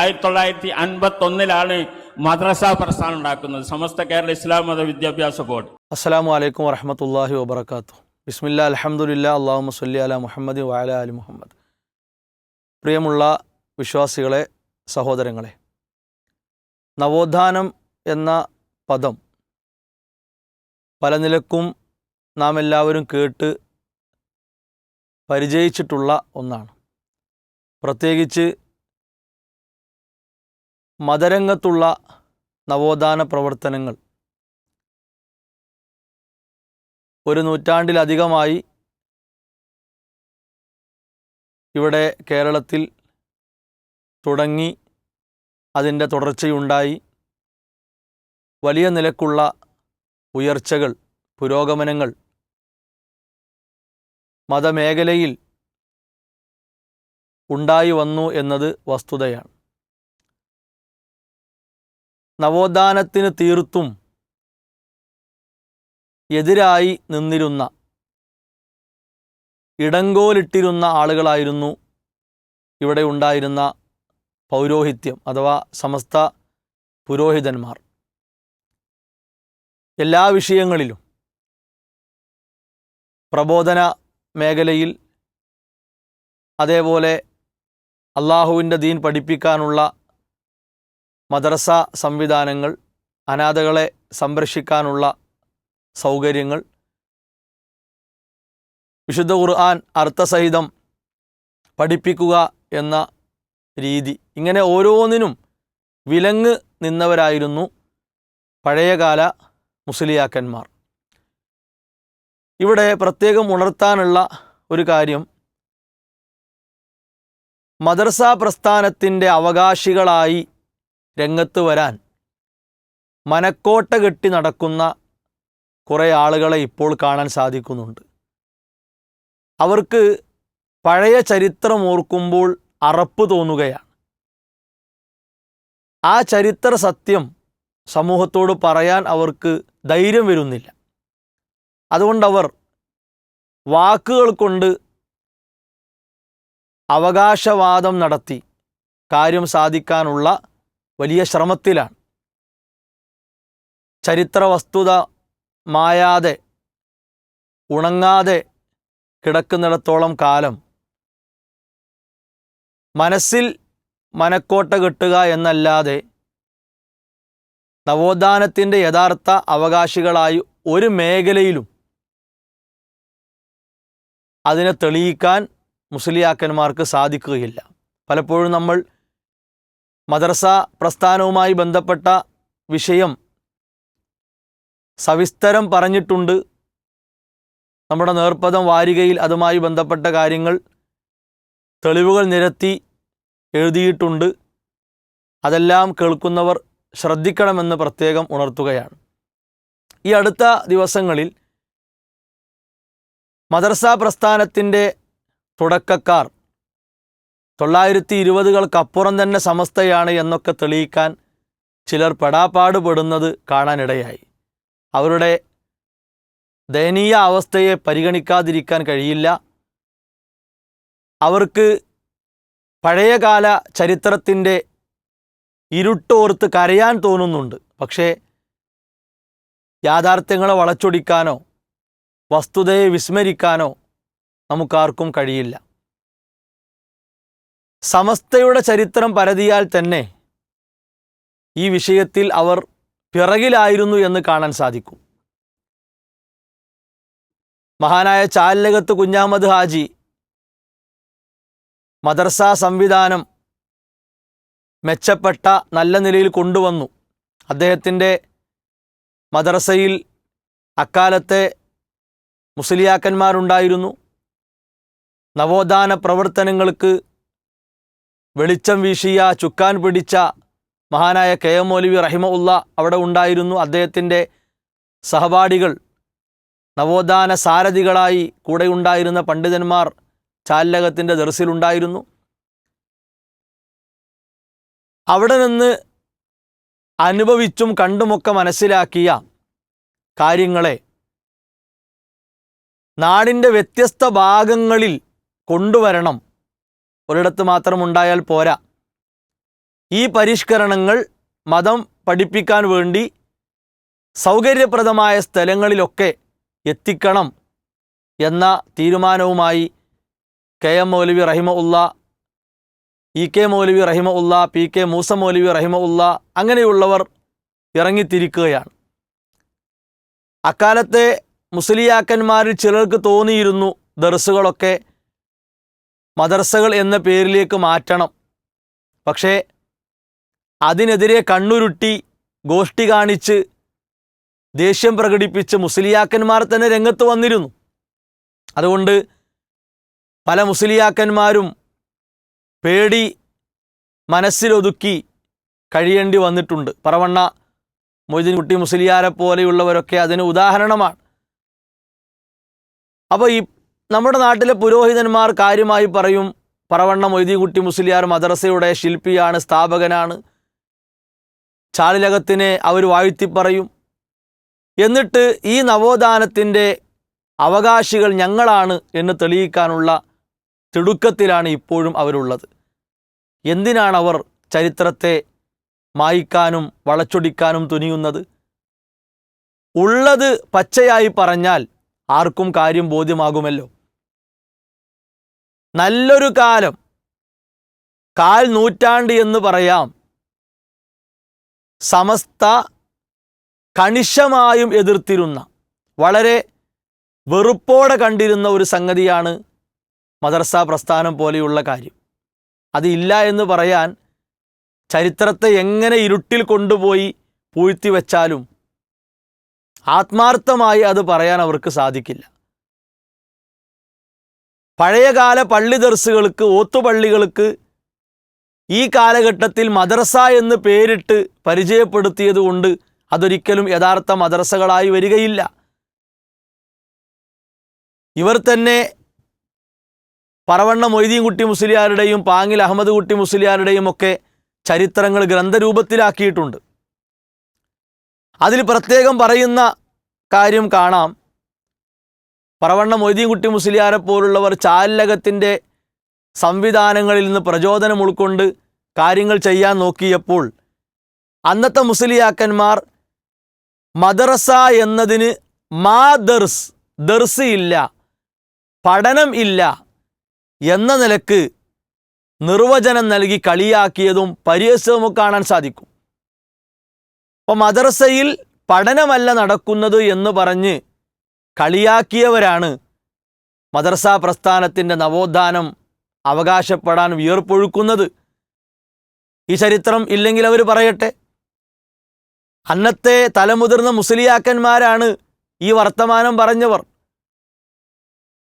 ആയിരത്തി തൊള്ളായിരത്തി അൻപത്തി ഒന്നിലാണ് മദ്രസ പ്രസ്ഥാനം ഉണ്ടാക്കുന്നത്. സമസ്ത കേരള ഇസ്ലാം മത വിദ്യാഭ്യാസ ബോർഡ്. അസ്സലാമു അലൈക്കും വറഹമത്തല്ലാഹി വബർക്കാത്തു ബിസ്മില്ല അലഹമുല്ല അള്ളാഹു സല്ലി അല മുഹമ്മദ് വാല അലി മുഹമ്മദ്. പ്രിയമുള്ള വിശ്വാസികളെ സഹോദരങ്ങളെ നവോത്ഥാനം എന്ന പദം പല നിലക്കും നാം എല്ലാവരും കേട്ട് പരിചയിച്ചിട്ടുള്ള ഒന്നാണ്. പ്രത്യേകിച്ച് മതരംഗത്തുള്ള നവോത്ഥാന പ്രവർത്തനങ്ങൾ. ഒരു നൂറ്റാണ്ടിലധികമായി ഇവിടെ കേരളത്തിൽ തുടങ്ങി അതിന്റെ തുടർച്ചയുണ്ടായി. വലിയ നിലക്കുള്ള ഉയർച്ചകൾ പുരോഗമനങ്ങൾ മതമേഖലയിൽ ഉണ്ടായി വന്നു എന്നത് വസ്തുതയാണ്. നവോത്ഥാനത്തിന് തീർത്തും എതിരായി നിന്നിരുന്ന ഇടങ്കോലിട്ടിരുന്ന ആളുകളായിരുന്നു ഇവിടെ ഉണ്ടായിരുന്ന പൗരോഹിത്യം അഥവാ സമസ്ത പുരോഹിതന്മാർ. എല്ലാ വിഷയങ്ങളിലും പ്രബോധന മേഖലയിൽ അതേപോലെ അള്ളാഹുവിന്റെ ദീൻ പഠിപ്പിക്കാനുള്ള മദ്രസ സംവിധാനങ്ങൾ അനാഥകളെ സംരക്ഷിക്കാനുള്ള സൗകര്യങ്ങൾ വിശുദ്ധ ഖുർആൻ അർത്ഥസഹിതം പഠിപ്പിക്കുക എന്ന രീതി. ഇങ്ങനെ ഓരോന്നിനും വിലങ്ങ് നിന്നവരായിരുന്നു പഴയകാല മുസ്ലിയാക്കന്മാർ. ഇവിടെ പ്രത്യേകം ഉണർത്താനുള്ള ഒരു കാര്യം മദർസ പ്രസ്ഥാനത്തിന്റെ അവകാശികളായി രംഗത്ത് വരാൻ മനക്കോട്ട കെട്ടി നടക്കുന്ന കുറേ ആളുകളെ ഇപ്പോൾ കാണാൻ സാധിക്കുന്നുണ്ട്. അവർക്ക് പഴയ ചരിത്രം ഓർക്കുമ്പോൾ അറപ്പ് തോന്നുകയാണ്. ആ ചരിത്ര സത്യം സമൂഹത്തോട് പറയാൻ അവർക്ക് ധൈര്യം വരുന്നില്ല. അതുകൊണ്ടവർ വാക്കുകൾ കൊണ്ട് അവകാശവാദം നടത്തി കാര്യം സാധിക്കാനുള്ള വലിയ ശ്രമത്തിലാണ്. ചരിത്ര വസ്തുത മായാതെ ഉണങ്ങാതെ കിടക്കുന്നിടത്തോളം കാലം മനസ്സിൽ മനക്കോട്ട കെട്ടുക എന്നല്ലാതെ നവോത്ഥാനത്തിന്റെ യഥാർത്ഥ അവകാശികളായി ഒരു മേഖലയിലും അതിനെ തെളിയിക്കാൻ മുസ്ലിയാക്കന്മാർക്ക് സാധിക്കുകയില്ല. പലപ്പോഴും നമ്മൾ മദ്രസ പ്രസ്ഥാനവുമായി ബന്ധപ്പെട്ട വിഷയം സവിസ്തരം പറഞ്ഞിട്ടുണ്ട്. നമ്മുടെ നേർപ്പദം വാരികയിൽ അതുമായി ബന്ധപ്പെട്ട കാര്യങ്ങൾ തെളിവുകൾ നിരത്തി എഴുതിയിട്ടുണ്ട്. അതെല്ലാം കേൾക്കുന്നവർ ശ്രദ്ധിക്കണമെന്ന് പ്രത്യേകം ഉണർത്തുകയാണ്. ഈ അടുത്ത ദിവസങ്ങളിൽ മദർസ പ്രസ്ഥാനത്തിന്റെ തുടക്കക്കാർ തൊള്ളായിരത്തി ഇരുപതുകൾക്കപ്പുറം തന്നെ സമസ്തയാണ് എന്നൊക്കെ തെളിയിക്കാൻ ചിലർ പെടാപ്പാടുപെടുന്നത് കാണാനിടയായി. അവരുടെ ദയനീയ അവസ്ഥയെ പരിഗണിക്കാതിരിക്കാൻ കഴിയില്ല. അവർക്ക് പഴയകാല ചരിത്രത്തിന്റെ ഇരുട്ടോർത്ത് കരയാൻ തോന്നുന്നുണ്ട്. പക്ഷേ യാഥാർത്ഥ്യങ്ങളെ വളച്ചൊടിക്കാനോ വസ്തുതയെ വിസ്മരിക്കാനോ നമുക്കാർക്കും കഴിയില്ല. സമസ്തയുടെ ചരിത്രം പരതിയാൽ തന്നെ ഈ വിഷയത്തിൽ അവർ പിറകിലായിരുന്നു എന്ന് കാണാൻ സാധിക്കും. മഹാനായ ചാലകത്ത് കുഞ്ഞാമദ് ഹാജി മദർസ സംവിധാനം മെച്ചപ്പെട്ട നല്ല നിലയിൽ കൊണ്ടുവന്നു. അദ്ദേഹത്തിന്റെ മദർസയിൽ അക്കാലത്തെ മുസ്ലിയാക്കന്മാരുണ്ടായിരുന്നു. നവോത്ഥാന പ്രവർത്തനങ്ങൾക്ക് വെളിച്ചം വീശിയ ചുക്കാൻ പിടിച്ച മഹാനായ കെ എം മൗലവി റഹിമ ഉള്ള അവിടെ ഉണ്ടായിരുന്നു. അദ്ദേഹത്തിന്റെ സഹപാഠികൾ നവോത്ഥാന സാരഥികളായി കൂടെ ഉണ്ടായിരുന്ന പണ്ഡിതന്മാർ ചാലകത്തിന്റെ ദർസിലുണ്ടായിരുന്നു അവിടെ നിന്ന് അനുഭവിച്ചും കണ്ടുമൊക്കെ മനസ്സിലാക്കിയ കാര്യങ്ങളെ നാടിന്റെ വ്യത്യസ്ത ഭാഗങ്ങളിൽ കൊണ്ടുവരണം ഒരിടത്ത് മാത്രം ഉണ്ടായാൽ പോരാ. ഈ പരിഷ്കരണങ്ങൾ മതം പഠിപ്പിക്കാൻ വേണ്ടി സൗകര്യപ്രദമായ സ്ഥലങ്ങളിലൊക്കെ എത്തിക്കണം എന്ന തീരുമാനവുമായി കെ എം മൗലവി റഹിമ ഉള്ള ഇ കെ മൗലവി റഹിമ ഉള്ള പി കെ മൂസ മൗലവി റഹിമ ഉള്ള അങ്ങനെയുള്ളവർ ഇറങ്ങിത്തിരിക്കുകയാണ്. അക്കാലത്തെ മുസ്ലിയാക്കന്മാരിൽ ചിലർക്ക് തോന്നിയിരുന്നു ദർസുകളൊക്കെ മദർസകൾ എന്ന പേരിലേക്ക് മാറ്റണം. പക്ഷേ അതിനെതിരെ കണ്ണുരുട്ടി ഗോഷ്ടി കാണിച്ച് ദേഷ്യം പ്രകടിപ്പിച്ച് മുസ്ലിയാക്കന്മാർ തന്നെ രംഗത്ത് വന്നിരുന്നു. അതുകൊണ്ട് പല മുസ്ലിയാക്കന്മാരും പേടി മനസ്സിലൊതുക്കി കഴിയേണ്ടി വന്നിട്ടുണ്ട്. പറവണ്ണ മൊയ്തീൻകുട്ടി മുസ്ലിയാരെ പോലെയുള്ളവരൊക്കെ അതിന് ഉദാഹരണമാണ്. അപ്പോൾ ഈ നമ്മുടെ നാട്ടിലെ പുരോഹിതന്മാർ കാര്യമായി പറയും പറവണ്ണ മൊയ്തീൻകുട്ടി മുസ്ലിയാർ മദ്രസയുടെ ശില്പിയാണ് സ്ഥാപകനാണ്. ചാലിലകത്തിനെ അവർ വാഴ്ത്തി പറയും. എന്നിട്ട് ഈ നവോത്ഥാനത്തിന്റെ അവകാശികൾ ഞങ്ങളാണ് എന്ന് തെളിയിക്കാനുള്ള തിടുക്കത്തിലാണ് ഇപ്പോഴും അവരുള്ളത്. എന്തിനാണ് അവർ ചരിത്രത്തെ മായ്ക്കാനും വളച്ചൊടിക്കാനും തുനിയുന്നത്? ഉള്ളത് പച്ചയായി പറഞ്ഞാൽ ആർക്കും കാര്യം ബോധ്യമാകുമല്ലോ. നല്ലൊരു കാലം. കാൽ നൂറ്റാണ്ട് എന്ന് പറയാം. സമസ്ത കണിശമായും എതിർത്തിരുന്ന വളരെ വെറുപ്പോടെ കണ്ടിരുന്ന ഒരു സംഗതിയാണ് മദർസ പ്രസ്ഥാനം പോലെയുള്ള കാര്യം. അതില്ല എന്ന് പറയാൻ ചരിത്രത്തെ എങ്ങനെ ഇരുട്ടിൽ കൊണ്ടുപോയി പൂഴ്ത്തി വെച്ചാലും ആത്മാർത്ഥമായി അത് പറയാൻ അവർക്ക് സാധിക്കില്ല. പഴയകാല പള്ളി ദർസുകൾക്ക് ഓത്തുപള്ളികൾക്ക് ഈ കാലഘട്ടത്തിൽ മദ്രസ എന്ന് പേരിട്ട് പരിചയപ്പെടുത്തിയതുകൊണ്ട് അതൊരിക്കലും യഥാർത്ഥ മദ്രസകളായി വരികയില്ല. ഇവർ തന്നെ പറവണ്ണ മൊയ്തീൻകുട്ടി മുസ്ലിയാരുടെയും പാങ്ങിൽ അഹമ്മദ് കുട്ടി മുസ്ലിയാരുടെയും ഒക്കെ ചരിത്രങ്ങൾ ഗ്രന്ഥരൂപത്തിലാക്കിയിട്ടുണ്ട്. അതിൽ പ്രത്യേകം പറയുന്ന കാര്യം കാണാം. പറവണ്ണ മൊയ്തീൻകുട്ടി മുസ്ലിയാരെ പോലുള്ളവർ ചാലകത്തിന്റെ സംവിധാനങ്ങളിൽ നിന്ന് പ്രചോദനം ഉൾക്കൊണ്ട് കാര്യങ്ങൾ ചെയ്യാൻ നോക്കിയപ്പോൾ അന്നത്തെ മുസ്ലിയാക്കന്മാർ മദ്രസ എന്നതിന് മാ ദർസ് ദർസ് ഇല്ല പഠനം ഇല്ല എന്ന നിലയ്ക്ക് നിർവചനം നൽകി കളിയാക്കിയതും പരിഹസവും കാണാൻ സാധിക്കും. അപ്പോൾ മദ്രസയിൽ പഠനമല്ല നടക്കുന്നത് എന്ന് പറഞ്ഞ് കളിയാക്കിയവരാണ്. മദർസാ പ്രസ്ഥാനത്തിന്റെ നവോത്ഥാനം അവകാശപ്പെടാൻ വിയർപ്പൊഴുക്കുന്നത്. ഈ ചരിത്രം ഇല്ലെങ്കിൽ അവർ പറയട്ടെ. അന്നത്തെ തലമുതിർന്ന മുസ്ലിയാക്കന്മാരാണ് ഈ വർത്തമാനം പറഞ്ഞവർ.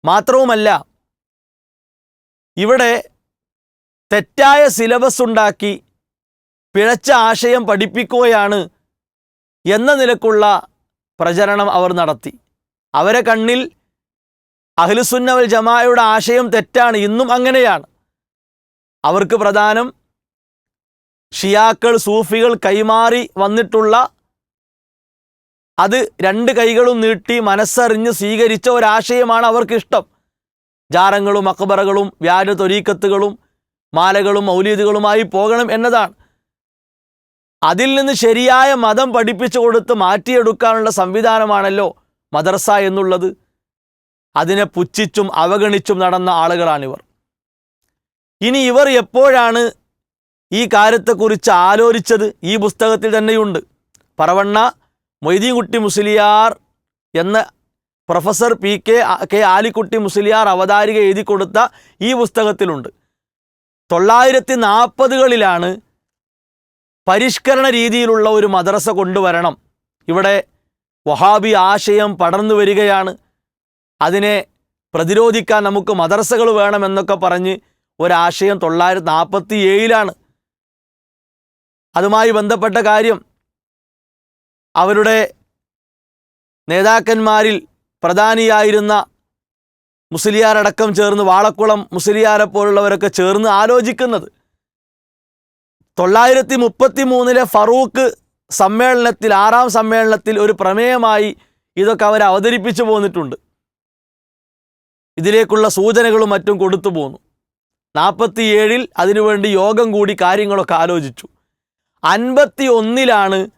മാത്രവുമല്ല ഇവിടെ തെറ്റായ സിലബസ് ഉണ്ടാക്കി പിഴച്ച ആശയം പഠിപ്പിക്കുകയാണ് എന്ന നിലക്കുള്ള പ്രചരണം അവർ നടത്തി. അവരെ കണ്ണിൽ അഹ്ലുസുന്നവൽ ജമായയുടെ ആശയം തെറ്റാണ് ഇന്നും അങ്ങനെയാണ്. അവർക്ക് പ്രധാനം ഷിയാക്കൾ സൂഫികൾ കൈമാറി വന്നിട്ടുള്ള അത് രണ്ട് കൈകളും നീട്ടി മനസ്സറിഞ്ഞ് സ്വീകരിച്ച ഒരാശയമാണ് അവർക്കിഷ്ടം. ജാറങ്ങളും അക്ബറകളും വ്യാജ തൊരീക്കത്തുകളും മാലകളും മൗലീദുകളുമായി പോകണം എന്നതാണ്. അതിൽ നിന്ന് ശരിയായ മതം പഠിപ്പിച്ചു കൊടുത്ത് മാറ്റിയെടുക്കാനുള്ള സംവിധാനമാണല്ലോ മദർസ എന്നുള്ളത് അതിനെ പുച്ഛിച്ചും അവഗണിച്ചും നടന്ന ആളുകളാണിവർ. ഇനി ഇവർ എപ്പോഴാണ് ഈ കാര്യത്തെക്കുറിച്ച് ആലോചിച്ചത്? ഈ പുസ്തകത്തിൽ തന്നെയുണ്ട്. പറവണ്ണ മൊയ്തീൻകുട്ടി മുസ്ലിയാർ എന്ന professor P K K Alikutty Musliyar അവതാരിക എഴുതി കൊടുത്ത ഈ പുസ്തകത്തിലുണ്ട്. തൊള്ളായിരത്തി നാൽപ്പതുകളിലാണ് പരിഷ്കരണ രീതിയിലുള്ള ഒരു മദ്രസ കൊണ്ടുവരണം. ഇവിടെ വഹാബി ആശയം പടർന്നു വരികയാണ്. അതിനെ പ്രതിരോധിക്കാൻ നമുക്ക് മദർസകൾ വേണമെന്നൊക്കെ പറഞ്ഞ് ഒരാശയം തൊള്ളായിരത്തി നാൽപ്പത്തി ഏഴിലാണ് അതുമായി ബന്ധപ്പെട്ട കാര്യം അവരുടെ നേതാക്കന്മാരിൽ പ്രധാനിയായിരുന്ന മുസ്ലിയാരടക്കം ചേർന്ന് വാളക്കുളം മുസ്ലിയാരെ പോലുള്ളവരൊക്കെ ചേർന്ന് ആലോചിക്കുന്നത്. തൊള്ളായിരത്തി മുപ്പത്തി മൂന്നിലെ ഫറൂഖ് സമ്മേളനത്തിൽ ആറാം സമ്മേളനത്തിൽ ഒരു പ്രമേയമായി ഇതൊക്കെ അവർ അവതരിപ്പിച്ചു പോന്നിട്ടുണ്ട്. ഇതിലേക്കുള്ള സൂചനകളും മറ്റും കൊടുത്തു പോന്നു. നാൽപ്പത്തിയേഴിൽ അതിനുവേണ്ടി യോഗം കൂടി കാര്യങ്ങളൊക്കെ ആലോചിച്ചു. അൻപത്തി ഒന്നിലാണ്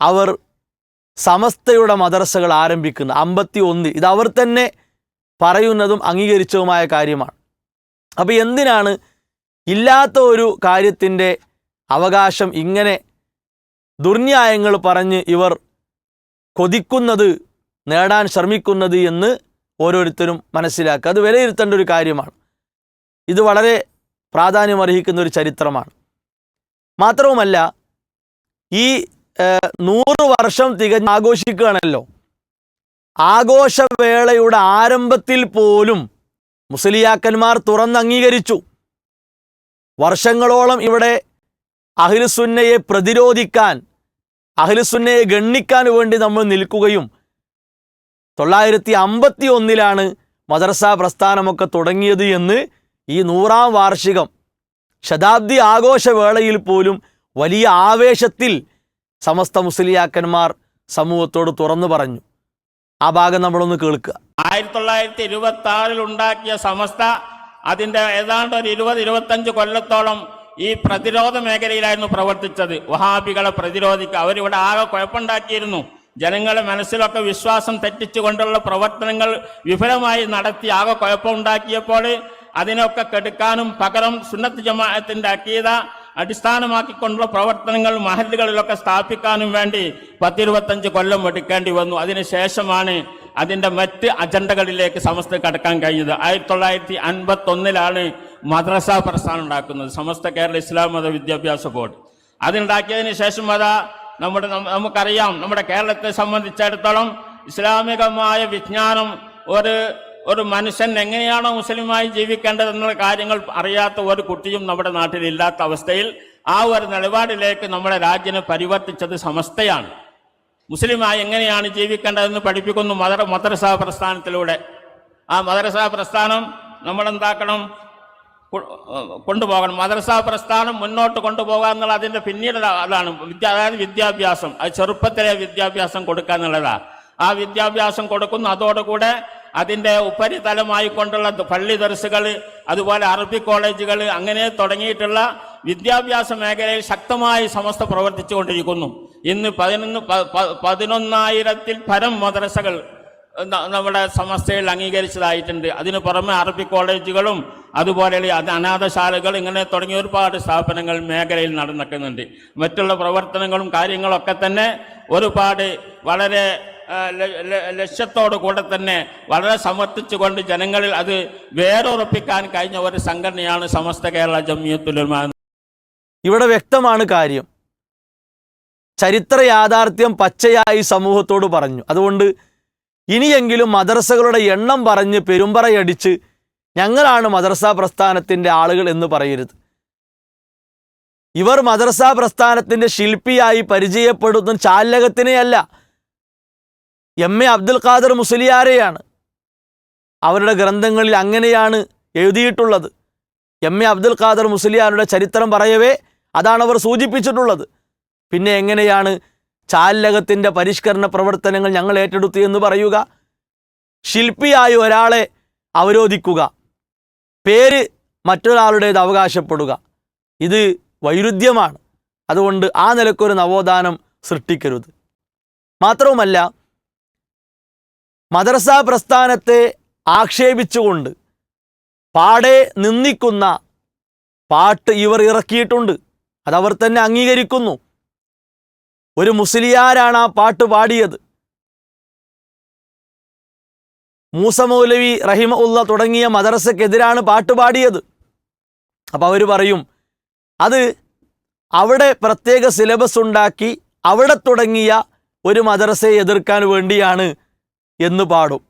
അവർ സമസ്തയുടെ മദർസകൾ ആരംഭിക്കുന്നത്. അമ്പത്തി ഒന്നിൽ ഇത് അവർ തന്നെ പറയുന്നതും അംഗീകരിച്ചതുമായ കാര്യമാണ്. അപ്പോൾ എന്തിനാണ് ഇല്ലാത്ത ഒരു കാര്യത്തിന്റെ അവകാശം ഇങ്ങനെ ദുർന്യായങ്ങൾ പറഞ്ഞ് ഇവർ കൊതിക്കുന്നത് നേടാൻ ശ്രമിക്കുന്നത് എന്ന് ഓരോരുത്തരും മനസ്സിലാക്കുക. അത് വിലയിരുത്തേണ്ട ഒരു കാര്യമാണ്. ഇത് വളരെ പ്രാധാന്യമർഹിക്കുന്ന ഒരു ചരിത്രമാണ്. മാത്രവുമല്ല ഈ നൂറ് വർഷം തികഞ്ഞ് ആഘോഷിക്കുകയാണല്ലോ. ആഘോഷവേളയുടെ ആരംഭത്തിൽ പോലും മുസ്ലിയാക്കന്മാർ തുറന്നംഗീകരിച്ചു. വർഷങ്ങളോളം ഇവിടെ അഖിലുസുന്നയെ പ്രതിരോധിക്കാൻ അഹിലുസുന്നയെ ഗണ്ണിക്കാൻ വേണ്ടി നമ്മൾ നിൽക്കുകയും തൊള്ളായിരത്തി അമ്പത്തി ഒന്നിലാണ് മദർസ പ്രസ്ഥാനമൊക്കെ തുടങ്ങിയത് എന്ന് ഈ നൂറാം വാർഷികം ശതാബ്ദി ആഘോഷവേളയിൽ പോലും വലിയ ആവേശത്തിൽ സമസ്ത മുസ്ലിയാക്കന്മാർ സമൂഹത്തോട് തുറന്നു പറഞ്ഞു. ആ ഭാഗം നമ്മളൊന്ന് കേൾക്കുക. ആയിരത്തി തൊള്ളായിരത്തി ഇരുപത്തി ആറിൽ ഉണ്ടാക്കിയ സമസ്ത അതിന്റെ ഏതാണ്ട് ഒരു ഇരുപത് ഇരുപത്തഞ്ച് കൊല്ലത്തോളം ഈ പ്രതിരോധ മേഖലയിലായിരുന്നു പ്രവർത്തിച്ചത്. വഹാബികളെ പ്രതിരോധിക്കുക. അവരിവിടെ ആകെ കുഴപ്പമുണ്ടാക്കിയിരുന്നു. ജനങ്ങളെ മനസ്സിലൊക്കെ വിശ്വാസം തെറ്റിച്ചുകൊണ്ടുള്ള പ്രവർത്തനങ്ങൾ വിഫലമായി നടത്തി ആകെ കുഴപ്പമുണ്ടാക്കിയപ്പോൾ അതിനൊക്കെ കെടുക്കാനും പകരം സുന്നത്ത് ജമാഅത്തിന്റെ അക്കീത അടിസ്ഥാനമാക്കിക്കൊണ്ടുള്ള പ്രവർത്തനങ്ങൾ മഹല്ലുകളിലൊക്കെ സ്ഥാപിക്കാനും വേണ്ടി പത്തിരുപത്തഞ്ച് കൊല്ലം എടുക്കേണ്ടി വന്നു. അതിനുശേഷമാണ് അതിന്റെ മറ്റ് അജണ്ടകളിലേക്ക് സമസ്ത കടക്കാൻ കഴിഞ്ഞത്. ആയിരത്തി തൊള്ളായിരത്തി അൻപത്തി ഒന്നിലാണ് മദ്രസ പ്രസ്ഥാനം ഉണ്ടാക്കുന്നത്. സമസ്ത കേരള ഇസ്ലാം മത വിദ്യാഭ്യാസ ബോർഡ്. അതുണ്ടാക്കിയതിന് ശേഷം അതാ നമ്മുടെ നമുക്കറിയാം നമ്മുടെ കേരളത്തെ സംബന്ധിച്ചിടത്തോളം ഇസ്ലാമികമായ വിജ്ഞാനം ഒരു ഒരു മനുഷ്യൻ എങ്ങനെയാണോ മുസ്ലിമായി ജീവിക്കേണ്ടതെന്നുള്ള കാര്യങ്ങൾ അറിയാത്ത ഒരു കുട്ടിയും നമ്മുടെ നാട്ടിൽ ഇല്ലാത്ത അവസ്ഥയിൽ ആ ഒരു നിലപാടിലേക്ക് നമ്മുടെ രാജ്യനെ പരിവർത്തിച്ചത് സമസ്തയാണ്. മുസ്ലിമായി എങ്ങനെയാണ് ജീവിക്കേണ്ടതെന്ന് പഠിപ്പിക്കുന്നു മദർ മദ്രസ പ്രസ്ഥാനത്തിലൂടെ. ആ മദ്രസ പ്രസ്ഥാനം കൊ- കൊണ്ടുപോകണം. മദ്രസ പ്രസ്ഥാനം മുന്നോട്ട് കൊണ്ടുപോകുക എന്നുള്ള അതിന്റെ പിന്നീട് അതാണ് വിദ്യ അതായത് വിദ്യാഭ്യാസം. അത് ചെറുപ്പത്തിലെ വിദ്യാഭ്യാസം കൊടുക്കുക എന്നുള്ളതാണ് ആ വിദ്യാഭ്യാസം കൊടുക്കുന്നു. അതോടുകൂടെ അതിന്റെ ഉപരിതലമായി കൊണ്ടുള്ള പള്ളി ദർസുകൾ അതുപോലെ അറബി കോളേജുകൾ അങ്ങനെ തുടങ്ങിയിട്ടുള്ള വിദ്യാഭ്യാസ മേഖലയിൽ ശക്തമായി സമസ്ത പ്രവർത്തിച്ചുകൊണ്ടിരിക്കുന്നു. ഇന്ന് പതിനൊന്ന് പതിനൊന്നായിരത്തിൽ പരം മദ്രസകൾ നമ്മുടെ സമസ്തയിൽ അംഗീകരിച്ചതായിട്ടുണ്ട്. അതിനു പുറമെ അറബി കോളേജുകളും അതുപോലെ അത് അനാഥശാലകൾ ഇങ്ങനെ തുടങ്ങിയ ഒരുപാട് സ്ഥാപനങ്ങൾ മേഖലയിൽ നടന്നിക്കുന്നുണ്ട് മറ്റുള്ള പ്രവർത്തനങ്ങളും കാര്യങ്ങളൊക്കെ തന്നെ ഒരുപാട് വളരെ ലക്ഷ്യത്തോടു കൂടെ തന്നെ വളരെ സമർത്ഥിച്ചുകൊണ്ട് ജനങ്ങളിൽ അത് വേറുറപ്പിക്കാൻ കഴിഞ്ഞ ഒരു സംഘടനയാണ് സമസ്ത കേരള ജമിയത്തുലമ ഇവിടെ വ്യക്തമാണ് കാര്യം. ചരിത്ര യാഥാർത്ഥ്യം പച്ചയായി സമൂഹത്തോട് പറഞ്ഞു. അതുകൊണ്ട് ഇനിയെങ്കിലും മദ്രസകളുടെ എണ്ണം പറഞ്ഞ് പെരുമ്പറയടിച്ച് ഞങ്ങളാണ് മദ്രസ പ്രസ്ഥാനത്തിന്റെ ആളുകൾ എന്ന് പറയരുത്. ഇവർ മദ്രസ പ്രസ്ഥാനത്തിന്റെ ശില്പിയായി പരിചയപ്പെടുന്ന ചാലകത്തിനെയല്ല എം. എ. അബ്ദുൽ ഖാദർ മുസ്ലിയാരെയാണ്. അവരുടെ ഗ്രന്ഥങ്ങളിൽ അങ്ങനെയാണ് എഴുതിയിട്ടുള്ളത്. എം. എ. അബ്ദുൽ ഖാദർ മുസ്ലിയാരുടെ ചരിത്രം പറയവേ അതാണ് അവർ സൂചിപ്പിച്ചിട്ടുള്ളത്. പിന്നെ എങ്ങനെയാണ് ചാലകത്തിന്റെ പരിഷ്കരണ പ്രവർത്തനങ്ങൾ ഞങ്ങൾ ഏറ്റെടുത്തു എന്ന് പറയുക. ശില്പിയായി ഒരാളെ അവരോധിക്കുക. പേര് മറ്റൊരാളുടേത് അവകാശപ്പെടുക. ഇത് വൈരുദ്ധ്യമാണ്. അതുകൊണ്ട് ആ നിലക്കൊരു നവോത്ഥാനം സൃഷ്ടിക്കരുത്. മാത്രവുമല്ല മദ്രസ പ്രസ്ഥാനത്തെ ആക്ഷേപിച്ചുകൊണ്ട് പാടെ നിന്ദിക്കുന്ന പാട്ട് ഇവർ ഇറക്കിയിട്ടുണ്ട്. അതവർ തന്നെ അംഗീകരിക്കുന്നു. ഒരു മുസ്ലിയാരാണ് ആ പാട്ട് പാടിയത്. മൂസ മൗലവി റഹിമ ഉള്ള തുടങ്ങിയ മദ്രസക്കെതിരാണ് പാട്ട് പാടിയത്. അപ്പോൾ അവർ പറയും അത് അവിടെ പ്രത്യേക സിലബസ് ഉണ്ടാക്കി അവിടെ തുടങ്ങിയ ഒരു മദ്രസയെ എതിർക്കാൻ വേണ്ടിയാണ് എന്ന് പാടും.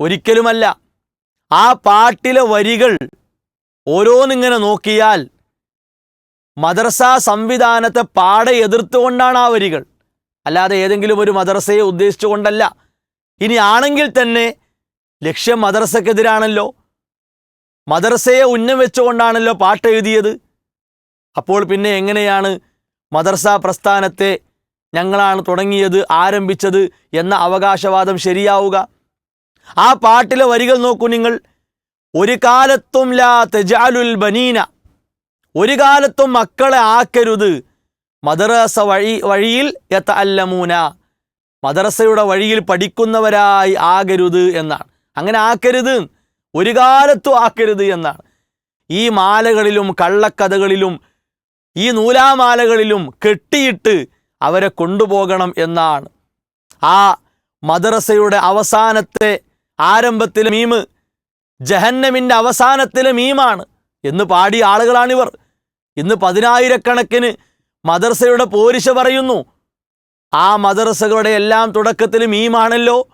ഒരിക്കലുമല്ല. ആ പാട്ടിലെ വരികൾ ഓരോന്നിങ്ങനെ നോക്കിയാൽ മദ്രസ സംവിധാനത്തെ പാടെ എതിർത്തുകൊണ്ടാണ് ആ വരികൾ. അല്ലാതെ ഏതെങ്കിലും ഒരു മദ്രസയെ ഉദ്ദേശിച്ചുകൊണ്ടല്ല. ഇനി ആണെങ്കിൽ തന്നെ ലക്ഷ്യം മദ്രസക്കെതിരാണല്ലോ. മദ്രസയെ ഉന്നം വെച്ചുകൊണ്ടാണല്ലോ പാട്ട് എഴുതിയത്. അപ്പോൾ പിന്നെ എങ്ങനെയാണ് മദ്രസ പ്രസ്ഥാനത്തെ ഞങ്ങളാണ് തുടങ്ങിയത് ആരംഭിച്ചത് എന്ന അവകാശവാദം ശരിയാവുക? ആ പാട്ടിലെ വരികൾ നോക്കൂ നിങ്ങൾ. ഒരു കാലത്തും ലാ തെജാലുൽ ബനീന ഒരു കാലത്തും മക്കളെ ആക്കരുത്. മദ്രസ വഴി വഴിയിൽ യത്ത അല്ലമൂന മദ്രസയുടെ വഴിയിൽ പഠിക്കുന്നവരായി ആകരുത് എന്നാണ്. അങ്ങനെ ആക്കരുത്. ഒരു കാലത്തും ആക്കരുത് എന്നാണ്. ഈ മാലകളിലും കള്ളക്കഥകളിലും ഈ നൂലാമാലകളിലും കെട്ടിയിട്ട് അവരെ കൊണ്ടുപോകണം എന്നാണ്. ആ മദ്രസയുടെ അവസാനത്തെ ആരംഭത്തിലെ മീമ് ജഹന്നമിന്റെ അവസാനത്തിലെ മീമാണ് എന്ന് പാടിയ ആളുകളാണിവർ. ഇന്ന് പതിനായിരക്കണക്കിന് മദർസയുടെ പോരിശ പറയുന്നു. ആ മദർസകളുടെ എല്ലാം തുടക്കത്തിൽ മീമാണല്ലോ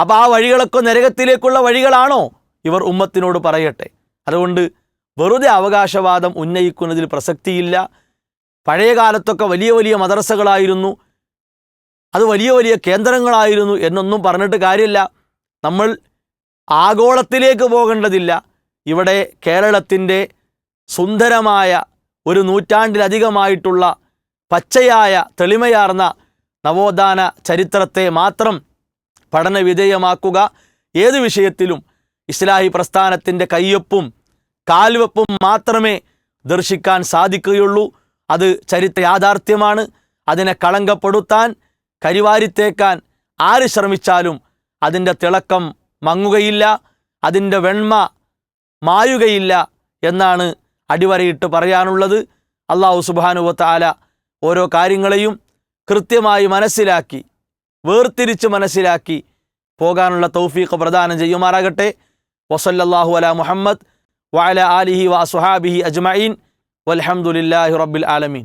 അപ്പോൾ ആ വഴികളൊക്കെ നരകത്തിലേക്കുള്ള വഴികളാണോ? ഇവർ ഉമ്മത്തിനോട് പറയട്ടെ. അതുകൊണ്ട് വെറുതെ അവകാശവാദം ഉന്നയിക്കുന്നതിൽ പ്രസക്തിയില്ല. പഴയ കാലത്തൊക്കെ വലിയ വലിയ മദർസകളായിരുന്നു. അത് വലിയ വലിയ കേന്ദ്രങ്ങളായിരുന്നു എന്നൊന്നും പറഞ്ഞിട്ട് കാര്യമില്ല. നമ്മൾ ആഗോളത്തിലേക്ക് പോകേണ്ടതില്ല. ഇവിടെ കേരളത്തിന്റെ സുന്ദരമായ ഒരു നൂറ്റാണ്ടിലധികമായിട്ടുള്ള പച്ചയായ തെളിമയാർന്ന നവോത്ഥാന ചരിത്രത്തെ മാത്രം പഠന വിധേയമാക്കുക ഏത് വിഷയത്തിലും ഇസ്ലാഹി പ്രസ്ഥാനത്തിന്റെ കയ്യൊപ്പും കാൽവെപ്പും മാത്രമേ ദർശിക്കാൻ സാധിക്കുകയുള്ളൂ. അത് ചരിത്ര യാഥാർത്ഥ്യമാണ് അതിനെ കളങ്കപ്പെടുത്താൻ കരിവാരിത്തേക്കാൻ ആര് ശ്രമിച്ചാലും അതിന്റെ തിളക്കം മങ്ങുകയില്ല അതിന്റെ വെണ്മ മായുകയില്ല എന്നാണ് അടിവരയിട്ട് പറയാനുള്ളത് അള്ളാഹു സുബാനുവത്താല ഓരോ കാര്യങ്ങളെയും കൃത്യമായി മനസ്സിലാക്കി വേർതിരിച്ച് മനസ്സിലാക്കി പോകാനുള്ള തൗഫീഖ് പ്രദാനം ചെയ്യുമാറാകട്ടെ. വസല്ലാഹു അല മുഹമ്മദ് വഅല ആലിഹി വ സുഹാബിഹി അജ്മഈൻ. വൽഹംദുലില്ലാഹി റബ്ബിൽ ആലമീൻ.